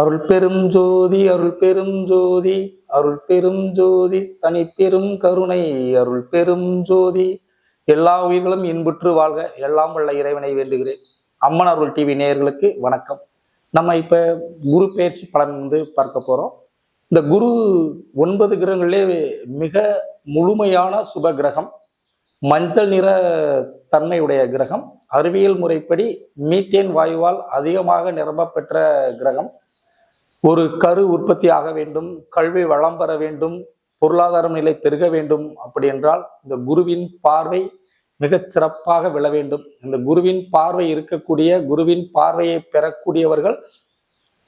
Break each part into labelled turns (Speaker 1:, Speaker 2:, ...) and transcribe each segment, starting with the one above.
Speaker 1: அருள் பெரும் ஜோதி அருள் பெரும் ஜோதி அருள் பெரும் ஜோதி தனி பெரும் கருணை அருள் பெரும் ஜோதி. எல்லா உயிர்களும் இன்புற்று வாழ்க எல்லாம் உள்ள இறைவனை வேண்டுகிறேன். அம்மன் அருள் டிவி நேயர்களுக்கு வணக்கம். நம்ம இப்ப குரு பயிற்சி பலன் வந்து பார்க்க போறோம். இந்த குரு ஒன்பது கிரகங்களிலே மிக முழுமையான சுப கிரகம். மஞ்சள் நிற தன்மையுடைய கிரகம். அறிவியல் முறைப்படி மீத்தேன் வாயுவால் அதிகமாக நிரம்ப பெற்ற கிரகம். ஒரு கரு உற்பத்தி ஆக வேண்டும் கல்வி வளம் பெற வேண்டும் பொருளாதார நிலை பெருக வேண்டும் அப்படி என்றால் இந்த குருவின் பார்வை மிகச் சிறப்பாக விழ வேண்டும். இந்த குருவின் பார்வை இருக்கக்கூடிய குருவின் பார்வையை பெறக்கூடியவர்கள்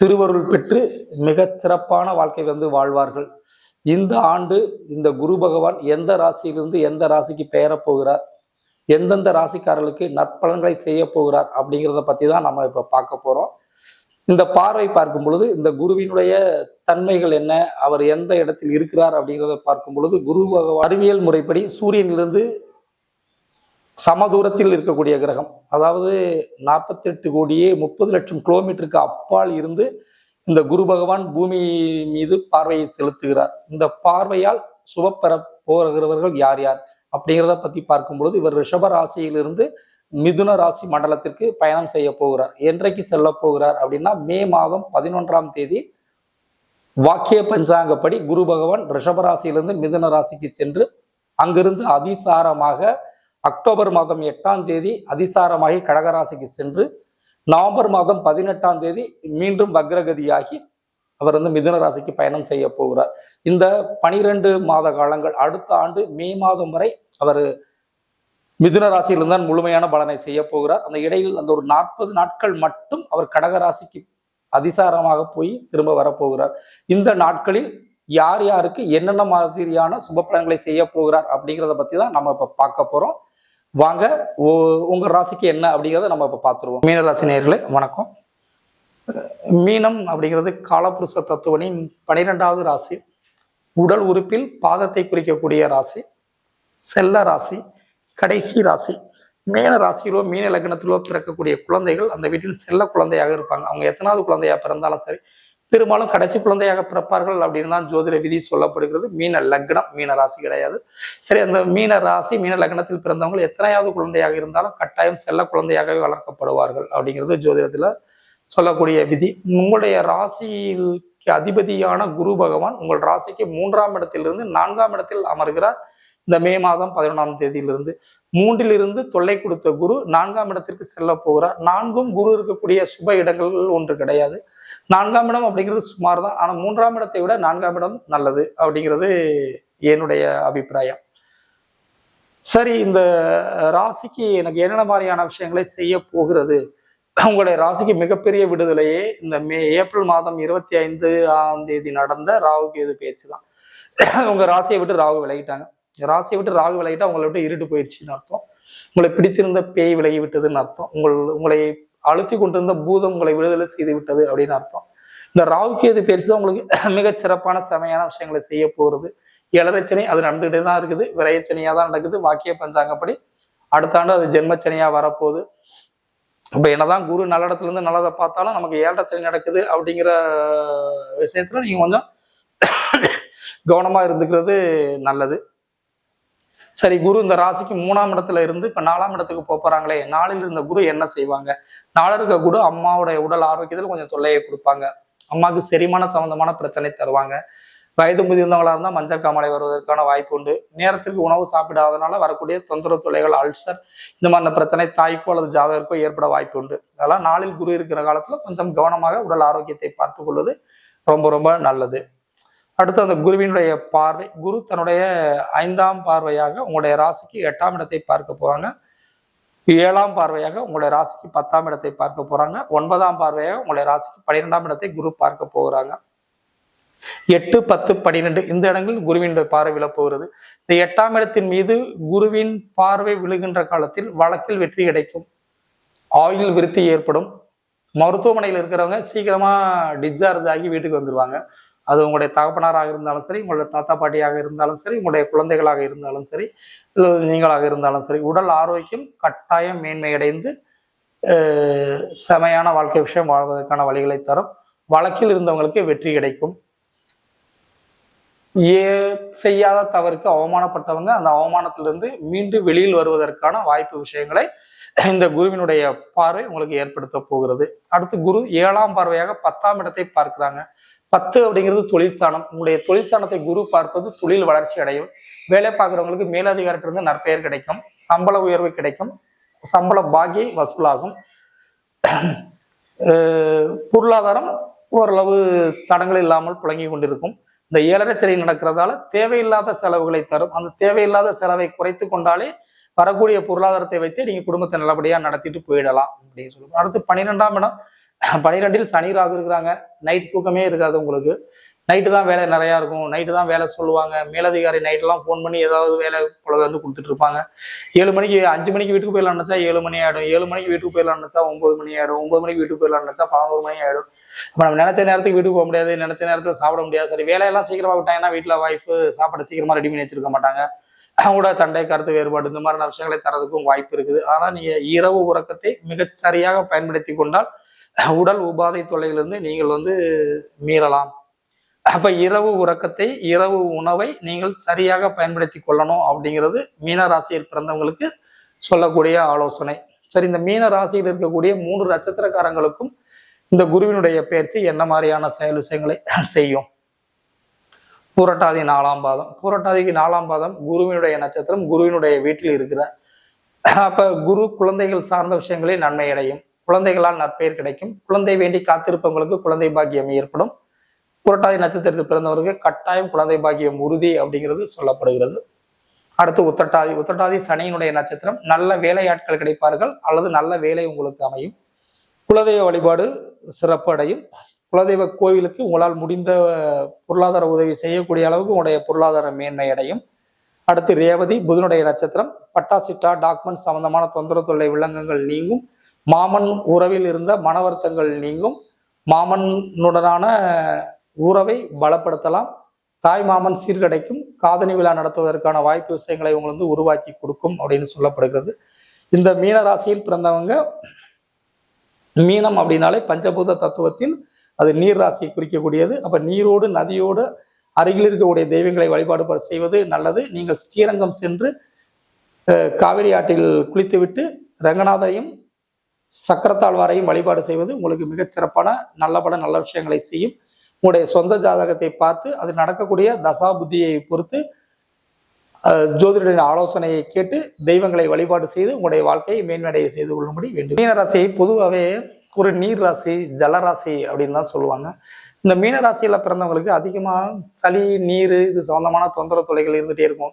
Speaker 1: திருவருள் பெற்று மிகச் சிறப்பான வாழ்க்கை வந்து வாழ்வார்கள். இந்த ஆண்டு இந்த குரு பகவான் எந்த ராசியிலிருந்து எந்த ராசிக்கு பெயரப் போகிறார் எந்தெந்த ராசிக்காரர்களுக்கு நற்பலன்களை செய்ய போகிறார் அப்படிங்கிறத பத்தி தான் நம்ம இப்ப பார்க்க போறோம். இந்த பார்வை பார்க்கும் பொழுது இந்த குருவினுடைய தன்மைகள் என்ன அவர் எந்த இடத்தில் இருக்கிறார் அப்படிங்கிறத பார்க்கும் பொழுது குரு அறிவியல் முறைப்படி சூரியனிலிருந்து சமதூரத்தில் இருக்கக்கூடிய கிரகம் அதாவது நாற்பத்தி எட்டு கோடியே முப்பது லட்சம் கிலோமீட்டருக்கு அப்பால் இருந்து இந்த குரு பகவான் பூமி மீது பார்வையை செலுத்துகிறார். இந்த பார்வையால் சுபப்பெற போகிறவர்கள் யார் யார் அப்படிங்கிறத பத்தி பார்க்கும் பொழுது இவர் ரிஷப ராசியிலிருந்து மிதுன ராசி மண்டலத்திற்கு பயணம் செய்ய போகிறார். என்றைக்கு செல்ல போகிறார் அப்படின்னா மே மாதம் பதினொன்றாம் தேதி வாக்கிய பஞ்சாங்கப்படி குரு பகவான் ரிஷபராசியிலிருந்து மிதுன ராசிக்கு சென்று அங்கிருந்து அதிசாரமாக அக்டோபர் மாதம் எட்டாம் தேதி அதிசாரமாகி கடகராசிக்கு சென்று நவம்பர் மாதம் பதினெட்டாம் தேதி மீண்டும் வக்ரகதியாகி அவர் வந்து மிதுன ராசிக்கு பயணம் செய்ய போகிறார். இந்த பனிரெண்டு மாத காலங்கள் அடுத்த ஆண்டு மே மாதம் வரை அவர் மிதுன ராசியிலிருந்து தான் முழுமையான பலனை செய்ய போகிறார். அந்த இடையில் அந்த ஒரு நாற்பது நாட்கள் மட்டும் அவர் கடக ராசிக்கு அதிசாரமாக போய் திரும்ப வரப்போகிறார் இந்த நாட்களில் யார் யாருக்கு என்னென்ன மாதிரியான சுப பலன்களை செய்ய போகிறார் அப்படிங்கிறத பத்தி தான் நம்ம இப்ப பார்க்க போறோம். வாங்க ஓ- உங்க ராசிக்கு என்ன அப்படிங்கிறத நம்ம இப்ப பார்த்துருவோம். மீனராசி நேர்களே வணக்கம். மீனம் அப்படிங்கிறது காலபுருஷ தத்துவனின் பனிரெண்டாவது ராசி. உடல் உறுப்பில் பாதத்தை குறிக்கக்கூடிய ராசி. செல்ல ராசி. கடைசி ராசி. மீன ராசியிலோ மீன லக்னத்திலோ பிறக்கக்கூடிய குழந்தைகள் அந்த வீட்டில் செல்ல குழந்தையாக இருப்பாங்க. அவங்க எத்தனாவது குழந்தையா பிறந்தாலும் சரி பெரும்பாலும் கடைசி குழந்தையாக பிறப்பார்கள் அப்படின்னு தான் ஜோதிட விதி சொல்லப்படுகிறது. மீன லக்னம் மீன ராசி கிடையாது. சரி அந்த மீன ராசி மீன லக்னத்தில் பிறந்தவங்க எத்தனையாவது குழந்தையாக இருந்தாலும் கட்டாயம் செல்ல குழந்தையாகவே வளர்க்கப்படுவார்கள் அப்படிங்கிறது ஜோதிடத்துல சொல்லக்கூடிய விதி. உங்களுடைய ராசிக்கு அதிபதியான குரு பகவான் உங்கள் ராசிக்கு மூன்றாம் இடத்திலிருந்து நான்காம் இடத்தில் அமர்கிறார். இந்த மே மாதம் பதினொன்றாம் தேதியிலிருந்து மூன்றிலிருந்து தொல்லை கொடுத்த குரு நான்காம் இடத்திற்கு செல்ல போகிறார். நான்கும் குரு இருக்கக்கூடிய சுப இடங்கள் ஒன்று கிடையாது. நான்காம் இடம் அப்படிங்கிறது சுமார் தான் ஆனால் மூன்றாம் இடத்தை விட நான்காம் இடம் நல்லது அப்படிங்கிறது என்னுடைய அபிப்பிராயம். சரி இந்த ராசிக்கு எனக்கு என்னென்ன மாதிரியான விஷயங்களை செய்ய போகிறது? உங்களுடைய ராசிக்கு மிகப்பெரிய விடுதலையே இந்த மே ஏப்ரல் மாதம் இருபத்தி ஐந்து ஆம் தேதி நடந்த ராகு கேது பேச்சு தான் உங்க ராசியை விட்டு ராகு விலகிட்டாங்க. ராசியை விட்டு ராகு விலகிட்டு உங்களை விட்டு இருட்டு போயிடுச்சுன்னு அர்த்தம். உங்களை பிடித்திருந்த பேய் விலகி விட்டதுன்னு அர்த்தம். உங்கள் உங்களை அழுத்தி கொண்டிருந்த பூதம் உங்களை விடுதலை செய்து விட்டது அப்படின்னு அர்த்தம். இந்த ராகுக்கு எது பேச்சு தான் உங்களுக்கு மிகச் சிறப்பான செமையான விஷயங்களை செய்ய போகிறது. இளரச்சனை அது நடந்துகிட்டே தான் இருக்குது. விரையச்சனையாக தான் நடக்குது. வாக்கிய பஞ்சாங்கப்படி அடுத்த ஆண்டு அது ஜென்மச்சனையாக வரப்போகுது. இப்போ என்னதான் குரு நல்ல இடத்துல இருந்து நல்லதை பார்த்தாலும் நமக்கு ஏழரை சனி நடக்குது அப்படிங்கிற விஷயத்துல நீங்க கொஞ்சம் கவனமா இருந்துக்கிறது நல்லது. சரி குரு இந்த ராசிக்கு மூணாம் இடத்துல இருந்து இப்ப நாலாம் இடத்துக்கு போப் போறாங்களே நாளில் இருந்த குரு என்ன செய்வாங்க? நாள இருக்க குரு அம்மாவுடைய உடல் ஆரோக்கியத்தில் கொஞ்சம் தொல்லையை கொடுப்பாங்க. அம்மாவுக்கு செரிமான சம்பந்தமான பிரச்சனை தருவாங்க. வயது முதிர்ந்தவங்களா இருந்தால் மஞ்சள் காமாலை வருவதற்கான வாய்ப்பு உண்டு. நேரத்திற்கு உணவு சாப்பிடாதனால வரக்கூடிய தொந்தரவு தொல்லைகள் அல்சர் இந்த மாதிரி பிரச்சனை தாய்க்கோ அல்லது ஜாதகருக்கோ ஏற்பட வாய்ப்பு உண்டு. அதெல்லாம் நாளில் குரு இருக்கிற காலத்துல கொஞ்சம் கவனமாக உடல் ஆரோக்கியத்தை பார்த்து கொள்வது ரொம்ப ரொம்ப நல்லது. அடுத்து அந்த குருவினுடைய பார்வை. குரு தன்னுடைய ஐந்தாம் பார்வையாக உங்களுடைய ராசிக்கு எட்டாம் இடத்தை பார்க்க போறாங்க. ஏழாம் பார்வையாக உங்களுடைய ராசிக்கு பத்தாம் இடத்தை பார்க்க போறாங்க. ஒன்பதாம் பார்வையாக உங்களுடைய ராசிக்கு பன்னிரெண்டாம் இடத்தை குரு பார்க்க போகிறாங்க எட்டு பத்து பன்னிரெண்டு இந்த இடங்களில் குருவினுடைய பார்வை விழப்போகிறது இந்த எட்டாம் இடத்தின் மீது குருவின் பார்வை விழுகின்ற காலத்தில் வழக்கில் வெற்றி கிடைக்கும். ஆயுள் விருத்தி ஏற்படும். மருத்துவமனையில் இருக்கிறவங்க சீக்கிரமா டிஸ்சார்ஜ் ஆகி வீட்டுக்கு வந்துடுவாங்க அது உங்களுடைய தகப்பனாராக இருந்தாலும் சரி உங்களுடைய தாத்தா பாட்டியாக இருந்தாலும் சரி உங்களுடைய குழந்தைகளாக இருந்தாலும் சரி அல்லது நீங்களாக இருந்தாலும் சரி உடல் ஆரோக்கியம் கட்டாயம் மேன்மையடைந்து செமையான வாழ்க்கை விஷயம் வாழ்வதற்கான வழிகளை தரும். வழக்கில் இருந்தவங்களுக்கு வெற்றி கிடைக்கும். ஏ செய்யாத தவறுக்கு அவமானப்பட்டவங்க அந்த அவமானத்திலிருந்து மீண்டும் வெளியில் வருவதற்கான வாய்ப்பு விஷயங்களை இந்த குருவினுடைய பார்வை உங்களுக்கு ஏற்படுத்த போகிறது. அடுத்து குரு ஏழாம் பார்வையாக பத்தாம் இடத்தை பார்க்கிறாங்க. பத்து அப்படிங்கிறது தொழில்ஸ்தானம் உங்களுடைய தொழில்ஸ்தானத்தை குரு பார்ப்பது தொழில் வளர்ச்சி அடையும். வேலை பார்க்குறவங்களுக்கு மேலதிகாரத்திலிருந்து நற்பெயர் கிடைக்கும். சம்பள உயர்வு கிடைக்கும். சம்பள பாகி வசூலாகும். பொருளாதாரம் ஓரளவு தடங்கள் இல்லாமல் புழங்கி கொண்டிருக்கும். இந்த ஏழரை சனி நடக்கிறதால தேவையில்லாத செலவுகளை தரும். அந்த தேவையில்லாத செலவை குறைத்து கொண்டாலே வரக்கூடிய பொருளாதாரத்தை வைத்து நீங்க குடும்பத்தை நல்லபடியா நடத்திட்டு போயிடலாம் அப்படின்னு சொல்லுவோம் அடுத்து பன்னிரெண்டாம் இடம் பனிரெண்டில் சனி ராகு இருக்கிறாங்க. நைட் தூக்கமே இருக்காது உங்களுக்கு. நைட்டு தான் வேலை நிறையா இருக்கும். நைட்டு தான் வேலை சொல்லுவாங்க. மேலதிகாரி நைட்டெல்லாம் ஃபோன் பண்ணி ஏதாவது வேலை போல வந்து கொடுத்துட்டு இருப்பாங்க. ஏழு மணிக்கு அஞ்சு மணிக்கு வீட்டுக்கு போயிடலாம் நினச்சா ஏழு மணி ஆகிடும் ஏழு மணிக்கு வீட்டுக்கு போயிடலாம் நினச்சா ஒன்பது மணி ஆகிடும் ஒன்பது மணிக்கு வீட்டுக்கு போயிடலாம் நினச்சா பதினோரு மணி ஆகிடும் இப்போ நம்ம நினைச்ச நேரத்துக்கு வீட்டுக்கு போக முடியாது. நினைச்ச நேரத்தில் சாப்பிட முடியாது. சரி வேலையெல்லாம் சீக்கிரமாக விட்டாங்கன்னா வீட்டில் ஒய்ஃபு சாப்பாடு சீக்கிரமாக ரெடி பண்ணி வச்சிருக்க மாட்டாங்க. அவங்களோட கூட சண்டை கருத்து வேறுபாடு இந்த மாதிரியான விஷயங்களை தரதுக்கும் வாய்ப்பு இருக்குது. ஆனால் நீங்கள் இரவு உறக்கத்தை மிகச்சரியாக பயன்படுத்தி கொண்டால் உடல் உபாதை தொல்லையிலிருந்து நீங்கள் வந்து மீறலாம். அப்ப இரவு உறக்கத்தை இரவு உணவை நீங்கள் சரியாக பயன்படுத்தி கொள்ளணும் அப்படிங்கிறது மீன ராசியில் பிறந்தவங்களுக்கு சொல்லக்கூடிய ஆலோசனை. சரி இந்த மீன ராசியில் இருக்கக்கூடிய மூன்று நட்சத்திரக்காரங்களுக்கும் இந்த குருவினுடைய பயிற்சி என்ன மாதிரியான செயல் விஷயங்களை செய்யும்? பூரட்டாதி நாலாம் பாதம். பூரட்டாதிக்கு நாலாம் பாதம் குருவினுடைய நட்சத்திரம் குருவினுடைய வீட்டில் இருக்கிறார் அப்ப குரு குழந்தைகள் சார்ந்த விஷயங்களே நன்மை அடையும் குழந்தைகளால் நற்பெயர் கிடைக்கும். குழந்தை வேண்டி காத்திருப்பவங்களுக்கு குழந்தை பாக்கியம் ஏற்படும். புரட்டாதி நட்சத்திரத்தில் பிறந்தவருக்கு கட்டாயம் குழந்தை பாக்கியம் உறுதி அப்படிங்கிறது சொல்லப்படுகிறது. அடுத்து உத்தட்டாதி உத்தட்டாதி சனியினுடைய நட்சத்திரம். நல்ல வேலையாட்கள் கிடைப்பார்கள். அல்லது நல்ல வேலை உங்களுக்கு அமையும். குலதெய்வ வழிபாடு சிறப்பு அடையும். குலதெய்வ கோவிலுக்கு உங்களால் முடிந்த பொருளாதார உதவி செய்யக்கூடிய அளவுக்கு உங்களுடைய பொருளாதார மேன்மை அடையும். அடுத்து ரேவதி புதனுடைய நட்சத்திரம். பட்டாசிட்டா டாக்குமெண்ட் சம்பந்தமான தொந்தரவு தொல்லை விலங்குகள் நீங்கும். மாமன் உறவில் இருந்த மன வருத்தங்கள் நீங்கும். மாமனுடனான உறவை பலப்படுத்தலாம். தாய் மாமன் சீர்கடைக்கும். காதணி விழா நடத்துவதற்கான வாய்ப்பு விஷயங்களை இவங்க வந்து உருவாக்கி கொடுக்கும் அப்படின்னு சொல்லப்படுகிறது. இந்த மீன ராசியில் பிறந்தவங்க மீனம் அப்படின்னாலே பஞ்சபூத தத்துவத்தில் அது நீர் ராசியை குறிக்கக்கூடியது. அப்ப நீரோடு நதியோடு அருகில் இருக்கக்கூடிய தெய்வங்களை வழிபாடு செய்வது நல்லது. நீங்கள் ஸ்ரீரங்கம் சென்று காவிரி ஆற்றில் குளித்துவிட்டு ரங்கநாதரையும் சக்கரத்தாழ்வாரையும் வழிபாடு செய்வது உங்களுக்கு மிகச்சிறப்பான சிறப்பான நல்லபட நல்ல விஷயங்களை செய்யும். உங்களுடைய சொந்த ஜாதகத்தை பார்த்து அது நடக்கக்கூடிய தசா புத்தியை பொறுத்து அஹ், ஜோதிடரின் ஆலோசனையை கேட்டு தெய்வங்களை வழிபாடு செய்து உங்களுடைய வாழ்க்கையை மேன்மடைய செய்து கொள்ளும்படி வேண்டும். மீனராசியை பொதுவாகவே ஒரு நீர் ராசி ஜலராசி அப்படின்னு தான் சொல்லுவாங்க. இந்த மீனராசியில பிறந்தவங்களுக்கு அதிகமாக சளி நீர் இது சம்மந்தமான தொந்தரவு தொலைகள் இருந்துகிட்டே இருக்கும்.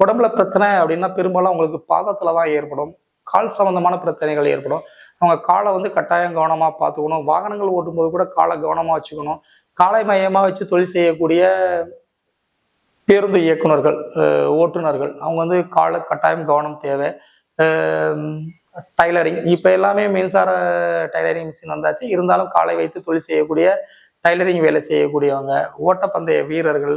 Speaker 1: உடம்புல பிரச்சனை அப்படின்னா பெரும்பாலும் அவங்களுக்கு பாதத்தில் தான் ஏற்படும். கால் சம்பந்தமான பிரச்சனைகள் ஏற்படும். அவங்க காலை வந்து கட்டாயம் கவனமாக பார்த்துக்கணும். வாகனங்கள் ஓட்டும்போது கூட காலை கவனமாக வச்சுக்கணும். காலை மையமாக வச்சு தொழில் செய்யக்கூடிய பேருந்து இயக்குனர்கள் ஓட்டுநர்கள் அவங்க வந்து காலை கட்டாயம் கவனம் தேவை. டைலரிங் இப்போ எல்லாமே மின்சார டைலரிங் மிஷின் வந்தாச்சு. இருந்தாலும் காலை வைத்து தொழில் செய்யக்கூடிய டைலரிங் வேலை செய்யக்கூடியவங்க ஓட்டப்பந்தய வீரர்கள்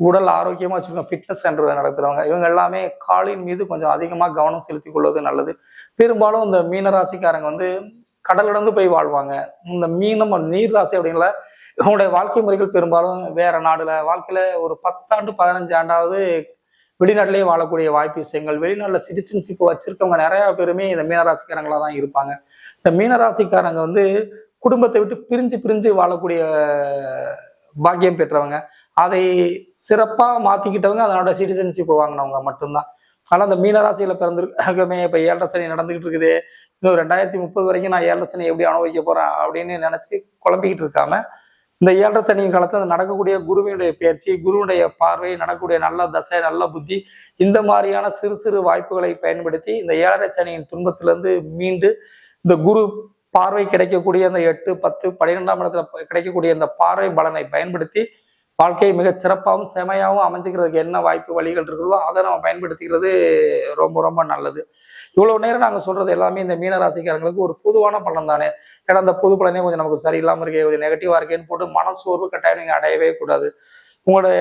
Speaker 1: உடல் ஆரோக்கியமாக வச்சுக்கணும் ஃபிட்னஸ் சென்டர் நடத்துகிறவங்க இவங்க எல்லாமே காலின் மீது கொஞ்சம் அதிகமாக கவனம் செலுத்திக் கொள்வது நல்லது. பெரும்பாலும் இந்த மீனராசிக்காரங்க வந்து கடலிடந்து போய் வாழ்வாங்க. இந்த மீனம் நீர் ராசி அப்படிங்கள இவங்களுடைய வாழ்க்கை முறைகள் பெரும்பாலும் வேற நாடுல வாழ்க்கையில ஒரு பத்தாண்டு பதினஞ்சு ஆண்டாவது வெளிநாட்டிலேயே வாழக்கூடிய வாய்ப்பு விஷயங்கள். வெளிநாட்டில் சிட்டிசன்ஷிப் வச்சிருக்கவங்க நிறைய பேருமே இந்த மீனராசிக்காரங்களா தான் இருப்பாங்க. இந்த மீனராசிக்காரங்க வந்து குடும்பத்தை விட்டு பிரிஞ்சு பிரிஞ்சு வாழக்கூடிய பாக்கியம் பெற்றவங்க. அதை சிறப்பாக மாற்றிக்கிட்டவங்க அதனோட சிட்டிசன்ஷிப் வாங்கினவங்க மட்டும்தான். ஆனால் அந்த மீனராசியில் பிறந்திருக்கமே இப்போ ஏழரை சனி நடந்துகிட்டு இருக்குது. இன்னும் ரெண்டாயிரத்தி முப்பது வரைக்கும் நான் ஏழரை சனி எப்படி அனுபவிக்க போகிறேன் அப்படின்னு நினச்சி குழம்பிக்கிட்டு இருக்காம இந்த ஏழரை சனி அந்த நடக்கக்கூடிய குருவினுடைய பயிற்சி குருவினுடைய பார்வை நடக்கக்கூடிய நல்ல தசை நல்ல புத்தி இந்த மாதிரியான சிறு சிறு வாய்ப்புகளை பயன்படுத்தி இந்த ஏழரை சனியின் துன்பத்திலிருந்து மீண்டு இந்த குரு பார்வை கிடைக்கக்கூடிய அந்த எட்டு பத்து பன்னிரெண்டாம் இடத்துல கிடைக்கக்கூடிய அந்த பார்வை பலனை பயன்படுத்தி வாழ்க்கையை மிக சிறப்பாகவும் செமையாகவும் அமைஞ்சுக்கிறதுக்கு என்ன வாய்ப்பு வழிகள் இருக்கிறதோ அதை நம்ம பயன்படுத்திக்கிறது ரொம்ப ரொம்ப நல்லது. இவ்வளவு நேரம் நாங்கள் சொல்றது எல்லாமே இந்த மீனராசிக்காரங்களுக்கு ஒரு பொதுவான பலன் தானே. ஏன்னா அந்த புது பலனே கொஞ்சம் நமக்கு சரியில்லாமல் இருக்கே கொஞ்சம் நெகட்டிவா இருக்கேன்னு போட்டு மனசோர்வு கட்டாயம் நீங்க அடையவே கூடாது. உங்களுடைய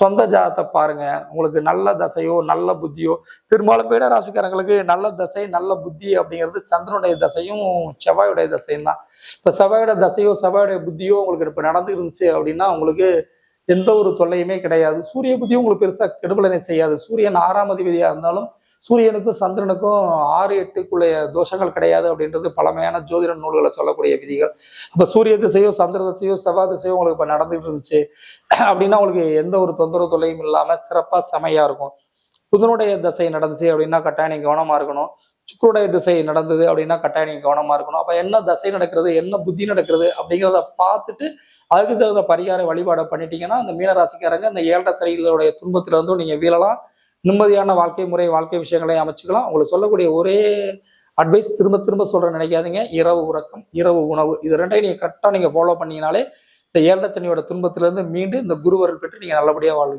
Speaker 1: சொந்த ஜாதத்தை பாருங்க. உங்களுக்கு நல்ல தசையோ நல்ல புத்தியோ பெரும்பாலும் பேட ராசிக்காரங்களுக்கு நல்ல தசை நல்ல புத்தி அப்படிங்கிறது சந்திரனுடைய தசையும் செவ்வாயுடைய தசையும் தான். இப்போ செவ்வாயோட தசையோ செவ்வாயுடைய புத்தியோ உங்களுக்கு இப்போ நடந்து இருந்துச்சு அப்படின்னா உங்களுக்கு எந்த ஒரு தொல்லையுமே கிடையாது. சூரிய புத்தி உங்களுக்கு பெருசா கெடுபலனை செய்யாது. சூரியன் ஆறாம் அதிபதியாக இருந்தாலும் சூரியனுக்கும் சந்திரனுக்கும் ஆறு எட்டுக்குள்ள தோஷங்கள் கிடையாது அப்படின்றது பழமையான ஜோதிட நூல்களை சொல்லக்கூடிய விதிகள். அப்போ சூரிய திசையோ சந்திர திசையோ செவ்வாய் திசையோ உங்களுக்கு இப்போ நடந்துட்டு இருந்துச்சு அப்படின்னா உங்களுக்கு எந்த ஒரு தொந்தரவு தொல்லையும் இல்லாம சிறப்பா செமையா இருக்கும். புதனுடைய திசை நடந்துச்சு அப்படின்னா கட்டாயம் நீங்கள் கவனமா இருக்கணும். சுக்கருடைய திசை நடந்தது அப்படின்னா கட்டாயம் நீங்க கவனமா இருக்கணும். அப்ப என்ன தசை நடக்கிறது என்ன புத்தி நடக்கிறது அப்படிங்கிறத பார்த்துட்டு அதுக்கு தகுந்த பரிகார வழிபாடை பண்ணிட்டீங்கன்னா அந்த மீனராசிக்காரங்க அந்த ஏழரை சனிகளுடைய துன்பத்துல இருந்தும் நீங்க வீழலாம். நிம்மதியான வாழ்க்கை முறை வாழ்க்கை விஷயங்களை அமைச்சுக்கலாம். உங்களுக்கு சொல்லக்கூடிய ஒரே அட்வைஸ் திரும்ப திரும்ப சொல்ற நினைக்காதீங்க. இரவு உறக்கம் இரவு உணவு இது ரெண்டையும் நீங்க கரெக்டா நீங்க ஃபாலோ பண்ணீங்கனாலே இந்த ஏழரை சனியோட துன்பத்திலிருந்து மீண்டு இந்த குருவர்கள் பெற்று நீங்க நல்லபடியா வாழ்வீங்க.